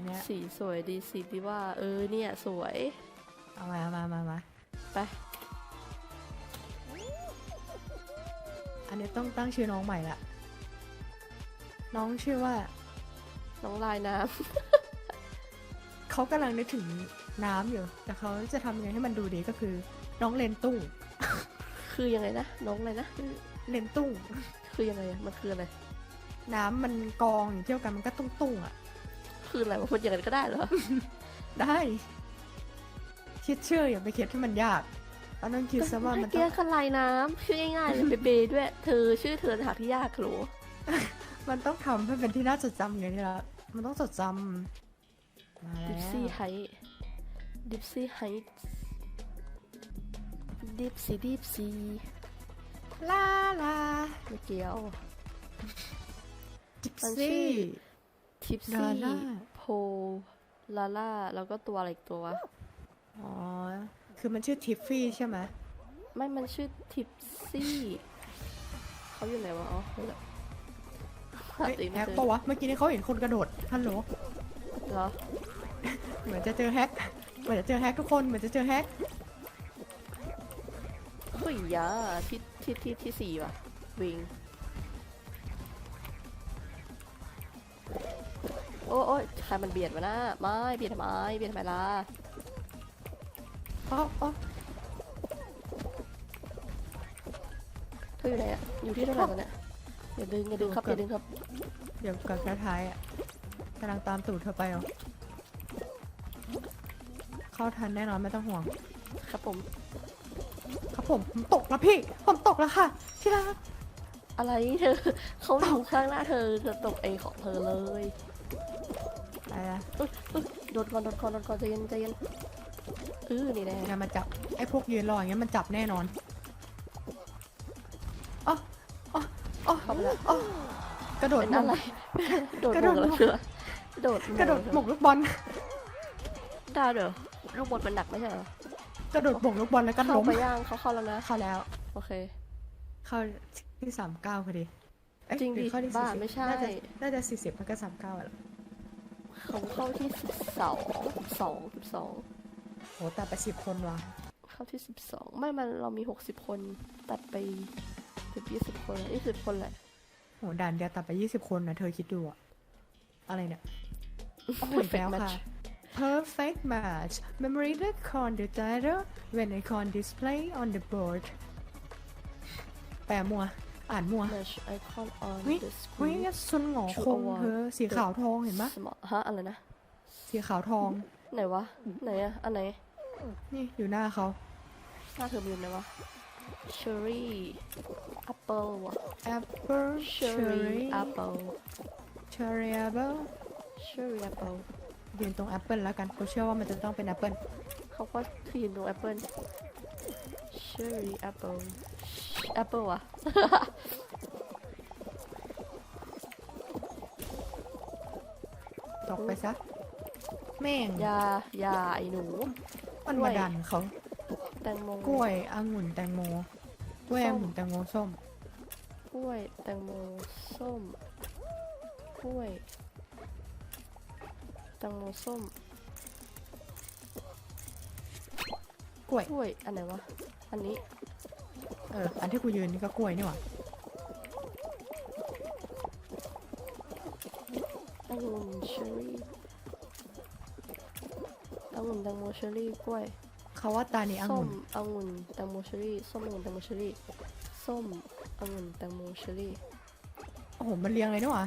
อันเนี้ยสีสวยดีสีที่ว่า เออเนี่ย สวย เอามาเอามามามาไป อันนี้ต้องตั้งชื่อน้องใหม่ละ น้องชื่อว่า น้องลายน้เขากำลังนึกถึงน้ำอยู่ แต่เขาจะทำยังไงให้มันดูดีก็คือ น้องเลนตุ้งำคือยังไงนะ น้องอะไรนะ เลนตุ้ง คือยังไงอะมันคืออะไร น้ำมันกองอยู่เที่ยวกันมันก็ตุ้งตุ้งๆอะ คืออะไรวะพูดอย่างนั้นก็ได้เหรอ ได้คิดชื่ออย่าไปคิดให้มันยากเราต้องคิดซะว่ามันเกีต้ยองร์คันลายน้ำชื่อง่ายๆเลยเบเบด้วย เธอชื่อเธอหาที่ยากหรอมันต้องทำให้เป็นที่น่าจดจำไงที่ละมันต้องจดจำมาดิแล้ฟซี่วไฮดิฟซี่ไฮดิฟซี่ดิฟซี่ลาลาไม่เกี่ยว จิปมันชื่ซี่อ ทิปลาซี่ล่าโพลาล่าแล้วก็ตัวอะไรอีกตัววะอ๋อ คือมันชื่อทิฟฟี่ใช่ไหมไม่มันชื่อทิปซี่เขาอยู่ไหนวะอ๋อนี่แหละหาเฮ้ยตัวเองไม่แฮกเจอปะวะ เมื่อกี้นี้เขาเห็นคนกระโดดฮัลโหลเหรอเหมือนจะเจอแฮกเหมือนจะเจอแฮกทุกคนเหมือนจะเจอแฮกเฮ้ยยาที่ที่ที่ที่สี่ว่ะวิง โอ้โอ้ยใครมันเบียดมานะไม่เบียดทำไมเบียดทำไมล่ะอ๋ออ๋อเธออยู่ไหนอะอยู่ที่เท่าไหร่ตอนเนี้ยอย่าดึงอย่าดึงครับอย่าดึงครับเดี๋ยวกับท้ายๆอะกำลังตามตูดเธอไปเหรอเข้าทันแน่นอนไม่ต้องห่วง ครับผม ครับผมผมตกแล้วพี่ ผมตกแล้วค่ะที่รักอะไรเธอเขาอยู่ข้างหน้าเธอจะตกเองของเธอเลย อะไรนะอุ๊ยอุ๊ยโดนก่อนโดนก่อนโดนก่อนใจเย็นใจเย็นเออนี่แน่งานมาจับไอ้พวกยืนรออย่างเงี้ยมันจับแน่นอนอ๋ออ๋ออ๋อเข้าไปแล้วอ๋อกระโดดเป็นหมอะไรงโดดกระหโดมดงแล้วเธอโดดกระโดดหมงลูกบอลได้เด้อลูกบอลมันหนักไม่ใช่เหรอกระโดดหมงลูกบอลแล้วก็เข้าล้มไปย่างเขาเข้าแล้วนะเข้าแล้ว โอเค เข้าที่สามเก้าพอดีเอ้ยจริงดิหอเข้าที่บ้า40ไม่ใช่น่าจะน่าจะสี่สิบมันก็สามเก้าแล้ว เขาเข้าที่สิบสองสิบสองสิบสองโหแต่ไปสิบคนว่ะเข้าที่สิบสองไม่มันเรามีหกสิบคนตัดไปสิบยี่สิบคนยี่สิบคนแหละโหด่านเดียวตัดไปยี่สิบคนนะเธอคิดดูอะอะไรเนี่ยโอ้โห Perfect แล้วค่ะ match perfect match memory the con the data when I con display on the board แปลมัว อ่านมัว match icon on เฮ้ย the เฮ้ย screen ซุนหงอคง True เธอสีขาวทองเห็นปะสมอฮะอะไรนะ สีขาวทอง ไหนวะ ไหนอะอันไหนนี่อยู่หน้าเขาหน้าเธอมีไหนวะ cherry apple วะ apple cherry cherry apple cherry apple cherry apple ยืนตรงแอปเปิลแล้วกันกูเชื่อว่ามันจะต้องเป็นแอปเปิลเขาก็คือยืนตรง apple cherry apple apple วะตกไปซะ แม่ง ยายาไอ้หนู มันกล้มาวยดันเขา แตงโมกล้วยองุ่นแตงโมกล้วยส้อมงุ่นแตงโมส้ม กล้วย แตงโม ส้ม กล้วย แตงโมส้ม กล้วย กล้วย อันไหนวะ อันนี้ เออ อันที่กูยืนนี่ก็กล้วยนี่หว่าองุ่นเชอรี่องุ่นแตงโมเชอรี่กล้วยเขาว่าตานี้อส้งุ่มนองุ่นแตงโมเชอรี่ส้มองุ่นแตงโมเชอรี่ส้มองุ่นแตงโมเชอรี่โอ้โห มันเรียงเลยนี่หว่า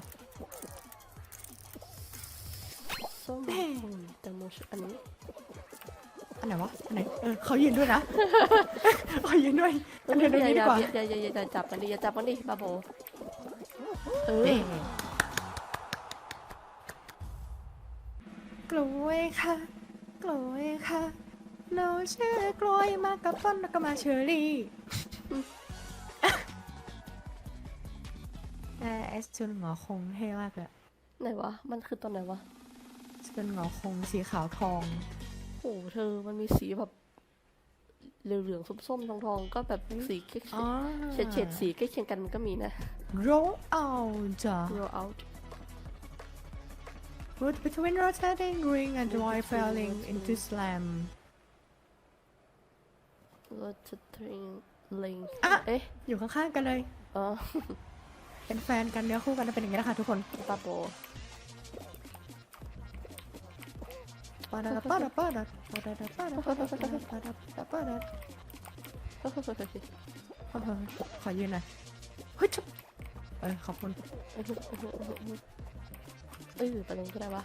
ส้มแม่องุ่นแตงโมเชออันนี้อัน ไหนวะอันไหนเออเขายืนด้วยนะ เขายืนด้วยเออันอเดียวอย่านี้อดีย่ากว่าอย่าอย่าอย่าอย่าจับมันดิอย่าจับมันดิบาโบเออเอ๊ะกล้วยค่ะกล้วยค่ะหนูชื่อกล้วยมากับต้นแล้วก็มาเชอรี่เออเอสชุนหงอคงเท่มากเลยไหนวะ มันคือตอนไหนวะชุนหงอคงสีขาวทอง โอ้เธอมันมีสีแบบเหลืองๆส้มๆทองๆก็แบบสีใกล้อ๋อเฉดเฉดๆสีใกล้เคียงกันมันก็มีนะ roll out จ้ะ roll out Root between rotating ring and wire falling into slam รถสตริงลิงอะเอ๊ะ อยู่ข้างๆกันเลยอ๋อเป็นแฟนกันเนื้อคู่กันเป็นอย่างนี้นะคะทุกคนปาโป ขอยืนหน่อยเฮ้ยชุบเออขอบคุณเฮ้ยเฮ้ยเฮ้ยเฮ้ยเฮ้ยเอ้ยประเด็นก็ได้วะ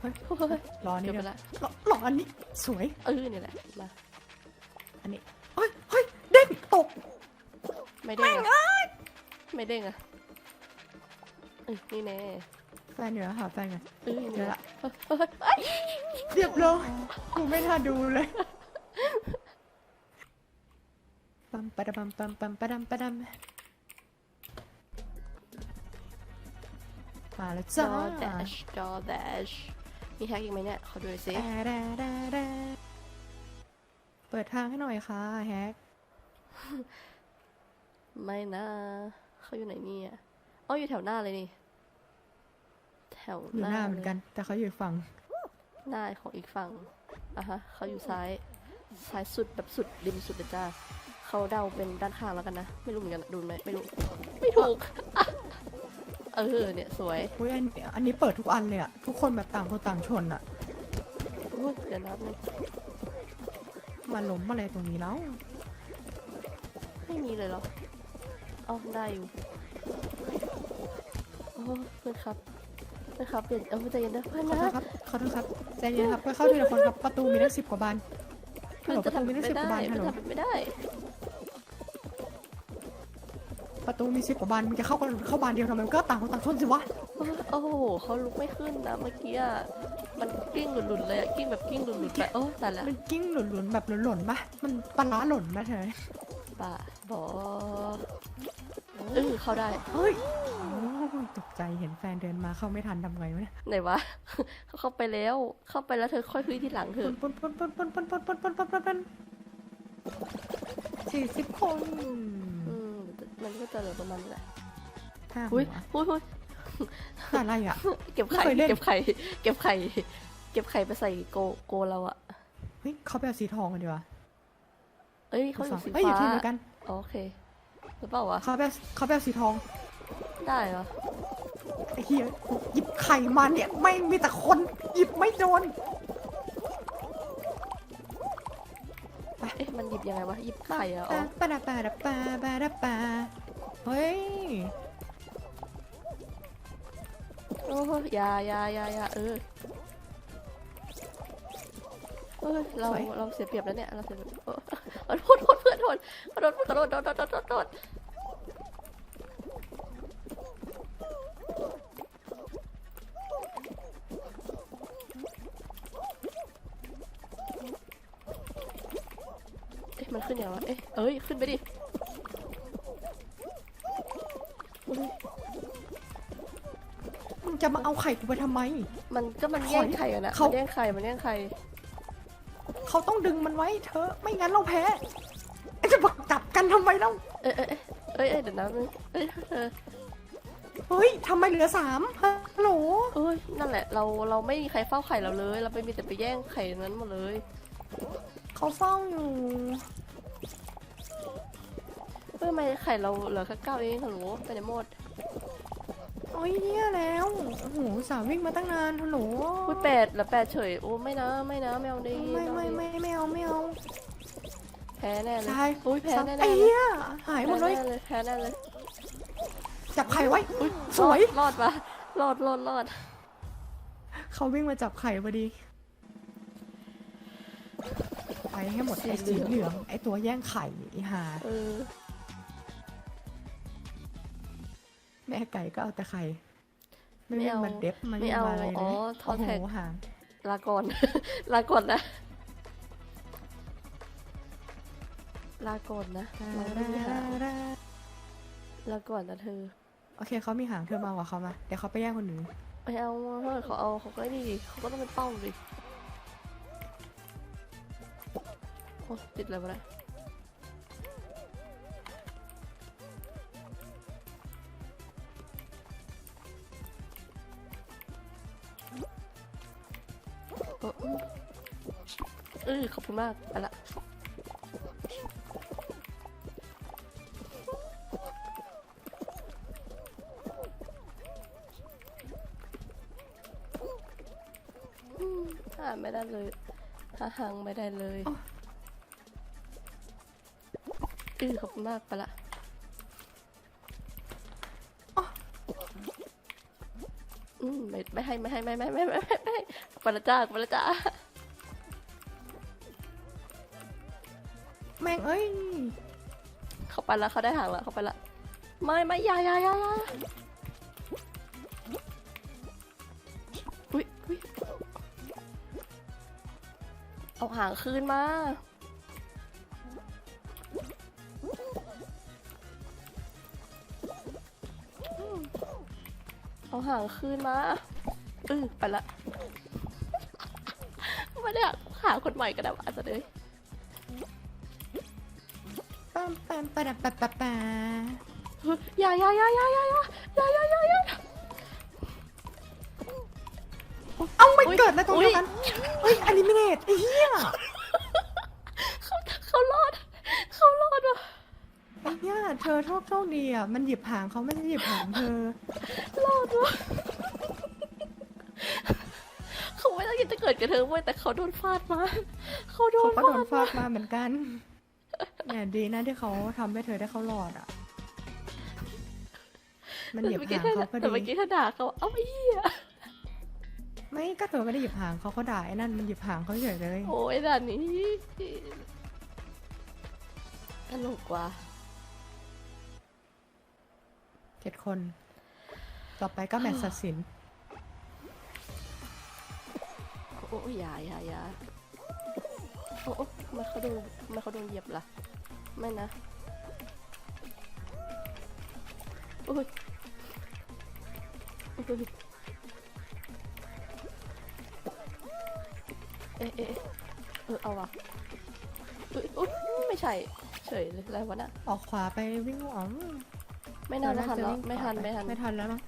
เฮ้ยเฮ้ยรอนี่เดี๋ยวละรอรออันนี้สวยเออเนี่ยแหละมาอันนี้เฮ้ยเฮ้ยเด้งตกไม่เด้งอะไม่เด้งอะนี่แน่แฟนอยู่แล้วหาแฟนกันเอ้ยนี่ยวแหละละ เฮ้ยเฮ้ยเฮ้ยเรียบร้อยกูไม่ทันดูเลยปัมปะดะปัมปัมปัมปะดัมปะดัมมาแล้วจจ้าอแดชจอแดชมีแฮกอีกไหมเนี่ย ขอดูหน่อยสิดาดาดาดาเปิดทางให้หน่อยค่ะแฮกไม่นะเขาอยู่ไหนเนี่ยอ๋ออยู่แถวหน้าเลยนี่ แถวอยู่หน้าเหมือนกัน แต่เขาอยู่ฝั่ง หน้าของอีกฝั่งอะฮะเขาอยู่ซ้ายซ้ายสุดแบบสุดริมสุดเลยจ้าเขาเดาเป็นด้านข้างแล้วกันนะ ไม่รู้เหมือนกันอะดูไหมไม่รู้ ไม่ถูกอะเออเนี่ยสวยอุ้ยอันอันนี้เปิดทุกอันเลยอะทุกคนแบบต่างคนต่างชนอะอุ๊ยเดี๋ยวนับนึงมาล้มอะไรตรงนี้แล้ว ไม่มีเลยเหรออ๋อได้อยู่ โอ้เพื่อนครับ เพื่อนครับเดี๋ยวเอาใจเย็นนะเพื่อนขอนะโทษครับ ขอโทษครับ ใจเย็นครับไปเข้าทีละคนครับ ประตูมีตั้งสิบกว่าบานฮัเพื่ลอโหลนปจะระตูทำมีแบบตั้งสิไม่บกว่าได้บานฮัลเพื่โหอนลทำแบบไม่ได้ ประตูมีสิบกว่าบานมึงจะเข้ากันเข้าบานเดียวทำไมมึงก็ต่างคนต่างชนสิวะ โอ้โหเขาลุกไม่ขึ้นนะเมื่อกี้อะมันกิ้งหลุนๆเลยอะกิ้งแบบกิ้งหลุนๆไปโอ้ตายละมันกิ้งหล่นๆแบบหล่นๆปะมันปลาร้าหล่นปะเธอป่าบอเออเข้าได้ เฮ้ยโอ้ย ตกใจเห็นแฟนเดินมาเข้าไม่ทันทำไงวะเนี่ยไหนวะ เขาเข้าไปแล้ว เข้าไปแล้วเธอค่อยคุยทีหลังเถปอะนปนปนปนปนปนปนปนปนปนปนปนสี่สิบคนอืมมันก็จะเหลือประมาณนี้แหละห้าหัอุ้วยอุ้ยอุ้ยอะไรอะ เก็บไข่ ไม่เคยเล่น เก็บไข่ เก็บไข่ เก็บไข่ไปใส่โกโกเราอะเฮ้ยเขาไปเอาสีทองกันดีกว่าเอ้ยเขาอยู่สีเอ้ยอยู่ฟ้าทีมเดียวกันอ๋อโอเคหรือเปล่าวะ เขาไปเอาเขาไปเอาสีทอง ได้เหรอ ไอ้เหี้ยหยิบไข่มาเนี่ยไม่มีแต่คนหยิบไม่โดนเอ๊ะมันหยิบยังไงวะหยิบไข่อะอ๋อปะดาปะดาปะปะดาปะเฮ้ยโอ้ยอยาอยาอยาอยาเออเอ้ยเราเราเสียเปรียบแล้วเนี่ยเราเสียเปรียบโอ้โอ้โทษโทษเพื่อนโทษขอโทษขอโทษโทษโทษโทษ เอ๊ะเอ้ย ขึ้นไปดิอุ๊ยมึงจะมาเอาไข่กูไปทำไม มันก็มันแย่งไข่กันนะเขา มันแย่งไข่มันแย่งไข่เขาต้องดึงมันไว้เธอะไม่งั้นเราแพ้จะมาจับกันทำไมเล่าเอ้ยเอ้ยเอ้ยเอ้ยเดี๋ยวนะเอ้ยเออเฮ้ยทำไมเหลือสามฮัลโหลเอ้ยนั่นแหละเราเราไม่มีใครเฝ้าไข่เราเลย เราไปมีแต่ไปแย่งไข่นั้นหมดเลย เขาเฝ้าอยู่ เอ้ยทำไมไข่เราเหลือแค่เก้าเองฮัลโหลไปไหนหมดโอ้ยเนี่ยแล้วโอ้โหสาววิ่งมาตั้งนานฮัลโหลอุ้ยแปดเหลือแปดเฉยโอ้ไม่นะไม่นะไม่เอาดีไม่ไม่ไม่ไม่เอาไม่เอาแพ้แน่เลยใช่อุ้ยแพ้แน่ไอ้ๆเลยเหี้ยหายหมดเลยแพ้แน่เลยแพ้แน่เลยจับไข่ไว้อุ้ยสวยรอดรอดปะรอดรอดรอดเขาวิ่งมาจับไข่พอดี ไปให้หมดไอ้สีเหลืองไอ้ตัวแย่งไข่ไอ้ห่าเออ ม่ไก่ก็เอาแต่ไข่ไม่เอามันเด็บมันไม่เอาอะไรเลยอ๋อทอดโหแท็กห่างลาก่อน ลาก่อนนะ ลาก่อนนะเราไม่มีหางลาก่อนนะเธอ โอเคเขามีหางเธอมาว่ะเขามา เดี๋ยวเขาไปแย่งคนอื่นไม่เอาถ้าเกิดเขาเอาเขาก็นี่ดิเขาก็ต้องเป็นเป้าดิโอ้ติดอะไรมาเนี่ย เออขอบคุณมากไปละอืมหาไม่ได้เลยหาหางไม่ได้เลยเออขอบคุณมากไปละอืมไม่ไม่ให้ไม่ให้ไม่ไม่ไม่ไม่ไม่ไม่ไปละจ้าไปละจ้า งเอ้ยเขาไปแล้วเขาได้หางแล้วเขาไปละไม่ไม่ยายายาอยาอุ้ยอุ้ยเอาหางคืนมาเอาหางคืนมาอือไปละไม่ได้หาคนใหม่ก็ได้อาจจะเลย ปั๊มปั๊มปะดับปะปะปะอย่าอย่าอย่าอย่าอย่าอย่าอย่าอย่าอย่าอย่าเอ้าไม่อุ๊ยเกิดแล้วตรงเดียวกันเฮ้ยอนิเมตไอ้เหี้ยเขาเขารอดเขารอดว่ะไอ้เหี้ยเธอโชคโชคดีอะมันหยิบหางเขาไม่ได้หยิบหางเธอรอดว่ะเขาไม่ต้องคิดจะเกิดกับเธอเว้ยแต่เขาโดนฟาดมาเขาโดเขานก็โดฟาดนฟาดมาเหมือนกัน เนี่ยดีนะที่เขาทำให้เธอได้เขาหลอดอะ มันหยิบเมื่อกี้หางถ้าเขาก็แต่เมื่อดีกี้ถ้าด่าเขาเอ้าไอ้เหี้ยไม่ก็เธอไม่ได้หยิบหางเขาเขาด่าไอ้นั่นมันหยิบหางเขาเฉยเลย โอ้ยด่านนี้ตลกว่ะเจ็ดคน ต่อไปก็แมตช์ตัดสิน โอ้ยอย่าอย่าอย่าโอ้โอ้ทำไมเขาโดนทำไมเขาโดนเหยียบล่ะ ไม่นะโอ้ยโอ้ยเอ๊ะเอ๊ะเออเอาว่ะอุ๊ยอุ๊ยไม่ใช่ เฉยเลยอะไรวะน่ะ ออกขวาไปวิ่งอ๋อมไม่น่าจะทันแล้วเธอไม่จะทันวิ่งขวาปไม่ทัน ไม่ทันแล้วเนาะ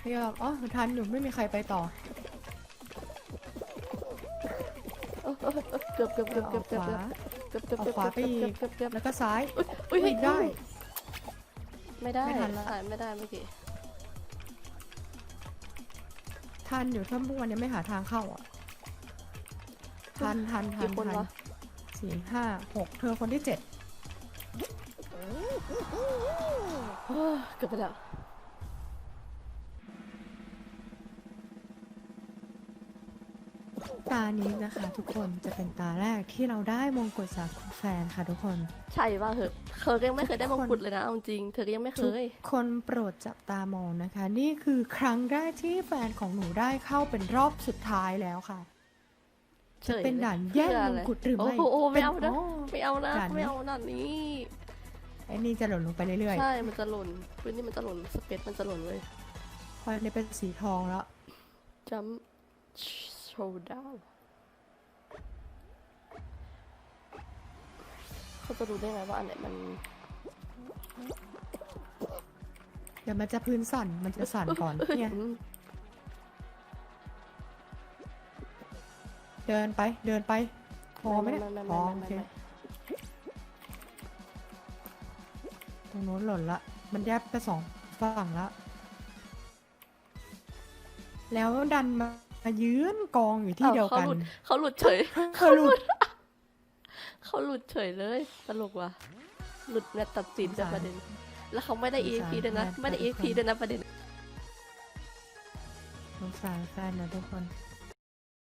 พยายามอ๋อทันอยู่ไม่มีใครไปต่อเออเออเออเกือบเกือบเกือบอเกืออกบเกือบ ขวาเกือบเกือบอเกืออกขวาไปอีกเกือบเกือบเกือบแล้วก็ซ้าย อุ้ยอุ๊ยได้ ไม่ได้ไม่ทันละอ่านไม่ได้เมื่อกี้ทันอยู่ถ้าพวกวันนี้ไม่หาทางเข้าอะ ทันทันทันกี่คนทันวะสี่ห้าหกเธอคนที่เจ็ด เฮ้ยเกือบไปแล้ว ตานี้นะคะทุกคนจะเป็นตาแรกที่เราได้มงกุฎจากคุณแฟนค่ะทุกคน ใช่ป่ะเหอะเธอก็ยังไม่เคยได้มงกุฎเลยนะเอาจริงเธอก็ยังไม่เคทุกยคนโปรดจับตามองนะคะ นี่คือครั้งแรกที่แฟนของหนูได้เข้าเป็นรอบสุดท้ายแล้วค่ะเฉจะยเป็นเลยด่านแย่งเพื่อมอะไรงกุฎหรือไม่โอ้โหไม่เอานะป็ไม่เอานะด่านนี้ไม่เอาด่านนี้ไอ้นี่จะหล่นลงไปเรื่อยใช่มันจะหล่นพื้นนี่มันจะหล่นสเปซมันจะหล่นเลยๆเพราะอันนี้เป็นสีทองแล้วจัม โชว์ดาวเขาจะรู้ได้ไงว่าอันไหนมัน เดี๋ยวมันจะพื้นสั่น มันจะสั่นก่อน เนี่ยอืมเดินไป เดินไป พอไหมเนี่ยไม่พอไม่โอไม่เคไม่ ตรงโน้นหล่นละ มันแยกไปสองฝั่งละ แล้วดันมา มายืนกองอยู่ที่อ้าเดียวเขากันหลุดเขาหลุดเฉยเธอหลุด เขาหลุดเฉยเลย ตลกว่ะ หลุดแมตช์ตัดสินสงจากสารประเด็น แล้วเขาไม่ได้สงสาร EXP ด้วยนะแมตช์ไม่ได้ตัดสิน EXP ด้วยนะประเด็นสงสารแฟนนะทุกคน